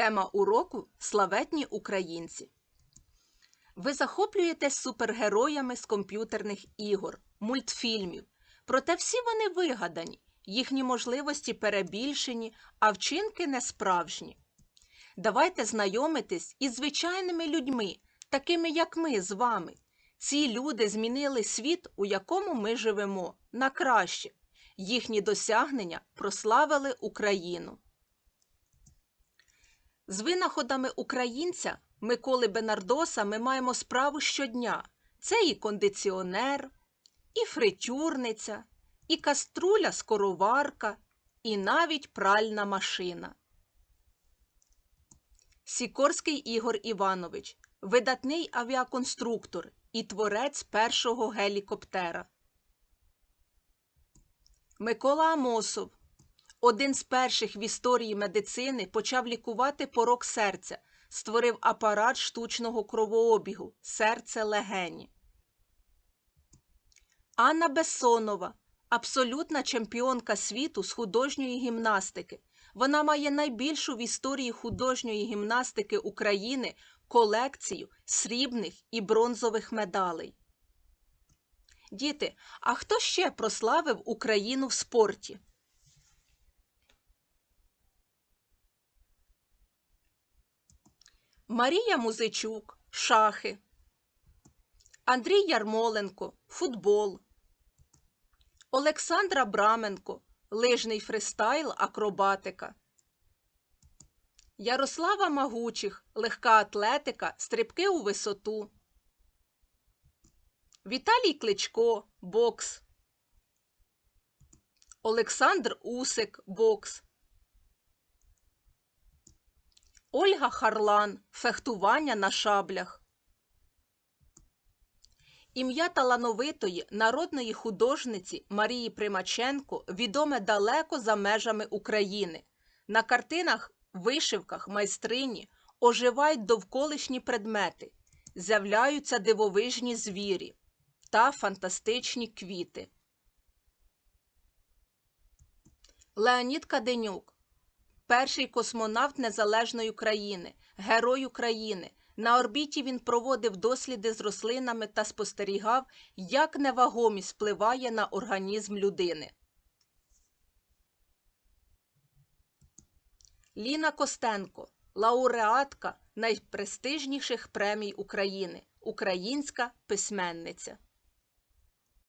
Тема уроку Славетні українці. Ви захоплюєтесь супергероями з комп'ютерних ігор, мультфільмів. Проте всі вони вигадані, їхні можливості перебільшені, а вчинки несправжні. Давайте знайомитись із звичайними людьми, такими як ми з вами. Ці люди змінили світ, у якому ми живемо, на краще. Їхні досягнення прославили Україну. З винаходами українця Миколи Бенардоса ми маємо справу щодня. Це і кондиціонер, і фритюрниця, і каструля скороварка, і навіть пральна машина. Сікорський Ігор Іванович видатний авіаконструктор і творець першого гелікоптера. Микола Амосов один з перших в історії медицини почав лікувати порок серця, створив апарат штучного кровообігу серце легені. Анна Бессонова абсолютна чемпіонка світу з художньої гімнастики. Вона має найбільшу в історії художньої гімнастики України колекцію срібних і бронзових медалей. Діти, а хто ще прославив Україну в спорті? Марія Музичук шахи. Андрій Ярмоленко футбол. Олександра Браменко лижний фристайл акробатика. Ярослава Магучих легка атлетика, стрибки у висоту. Віталій Кличко бокс. Олександр Усик бокс. Ольга Харлан фехтування на шаблях. Ім'я талановитої народної художниці Марії Примаченко відоме далеко за межами України. На картинах, вишивках, майстрині оживають довколишні предмети, з'являються дивовижні звірі та фантастичні квіти. Леонід Каденюк перший космонавт Незалежної України, герой України. На орбіті він проводив досліди з рослинами та спостерігав, як невагомість впливає на організм людини. Ліна Костенко лауреатка найпрестижніших премій України, українська письменниця.